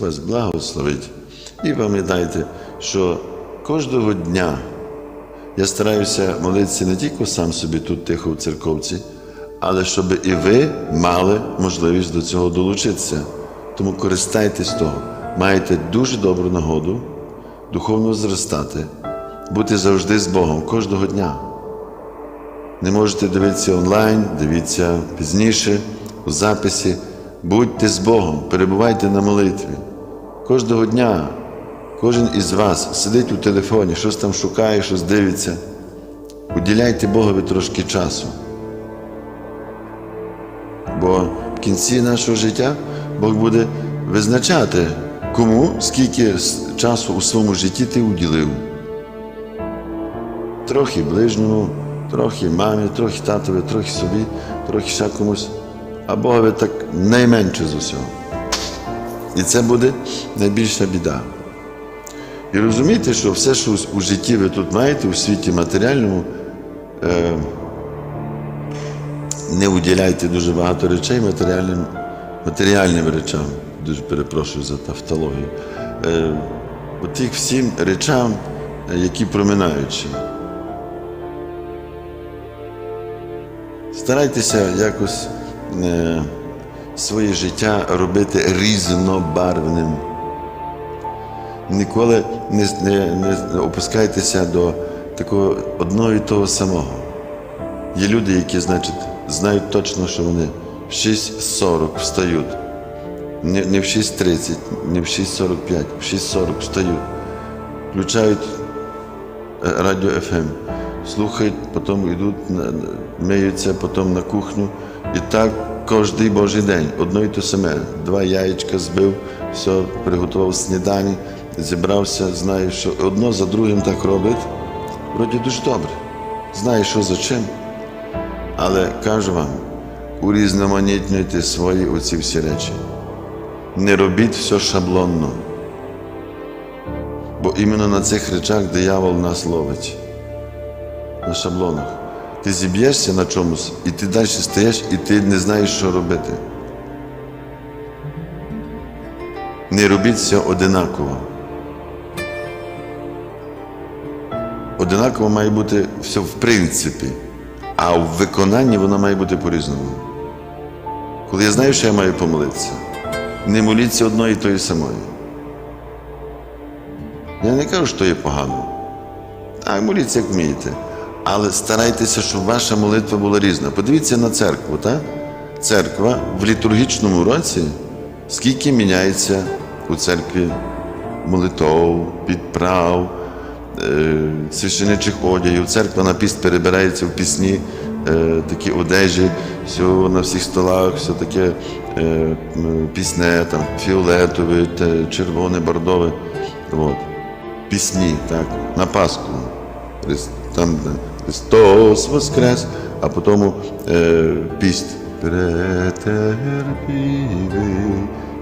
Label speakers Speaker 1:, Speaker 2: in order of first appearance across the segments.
Speaker 1: Вас благословить. І пам'ятайте, що кожного дня я стараюся молитися не тільки сам собі тут тихо в церковці, але щоб і ви мали можливість до цього долучитися. Тому користайтесь того. Маєте дуже добру нагоду духовно зростати, бути завжди з Богом кожного дня. Не можете дивитися онлайн, дивіться пізніше, у записі. Будьте з Богом, перебувайте на молитві. Кожного дня кожен із вас сидить у телефоні, щось там шукає, щось дивиться. Уділяйте Богові трошки часу. Бо в кінці нашого життя Бог буде визначати, кому скільки часу у своєму житті ти уділив. Трохи ближньому, трохи мамі, трохи татові, трохи собі, трохи ще комусь, а Богові так найменше з усього. І це буде найбільша біда. І розумійте, що все, що у житті ви тут маєте, у світі матеріальному, е, не уділяйте дуже багато речей матеріальним, матеріальним речам. Дуже перепрошую за тавтологію. Е, тих всім речам, е, які проминаючі. Старайтеся якось е, своє життя робити різнобарвним. Ніколи не, не, не опускайтеся до такого одного і того самого. Є люди, які, значить, знають точно, що вони в 6.40 встають. Не, не в 6.30, не в 6.45, в 6.40 встають. Включають е, радіо FM, слухають, потім йдуть, миються, потім на кухню. І так кожний божий день, одно і те саме. Два яєчка збив, все, приготував снідані, зібрався, знає, що одно за другим так робить. Вроді дуже добре. Знає, що за чим. Але кажу вам, урізноманітнюйте свої оці всі речі. Не робіть все шаблонно. Бо іменно на цих речах диявол нас ловить. На шаблонах. Ти зіб'єшся на чомусь, і ти далі стаєш, і ти не знаєш, що робити. Не робіть все одинаково. Одинаково має бути все в принципі, а в виконанні воно має бути по-різному. Коли я знаю, що я маю помолитися, не моліться одної і тої самої. Я не кажу, що є погано. Так, моліться, як вмієте. Але старайтеся, щоб ваша молитва була різна. Подивіться на церкву, так? Церква в літургічному році, скільки міняється у церкві молитов, підправ, е, священичих одягів. Церква на піст перебирається в пісні, е, такі одежі, все на всіх столах, все таке е, пісне, там, фіолетове, червоне, бордове. От. Пісні, так, на Пасху. Там Христос Воскрес, а потім е, піст. Претерпівий.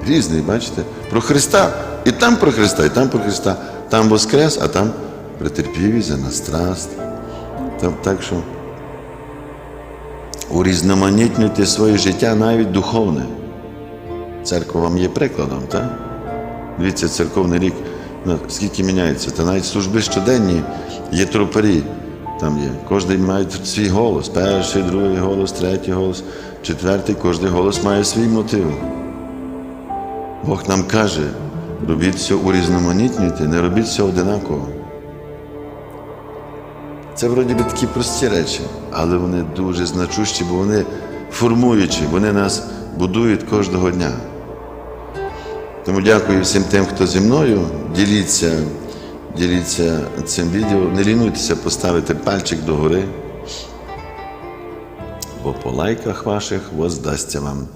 Speaker 1: Різний, бачите? Про Христа. І там про Христа, і там про Христа. Там Воскрес, а там претерпівий за нас страст. Так що урізноманітнюйте своє життя навіть духовне. Церква вам є прикладом, так? Дивіться, церковний рік, ну, скільки міняється. Та навіть служби щоденні є тропарі. Там є. Кожен має свій голос. Перший, другий голос, третій голос, четвертий, кожен голос має свій мотив. Бог нам каже, робіть все урізноманітнюйте, не робіть все одинаково. Це вроді би такі прості речі, але вони дуже значущі, бо вони формуючі, вони нас будують кожного дня. Тому дякую всім тим, хто зі мною. Діліться, діліться цим відео. Не лінуйтеся поставити пальчик догори, бо по лайках ваших воздасться вам.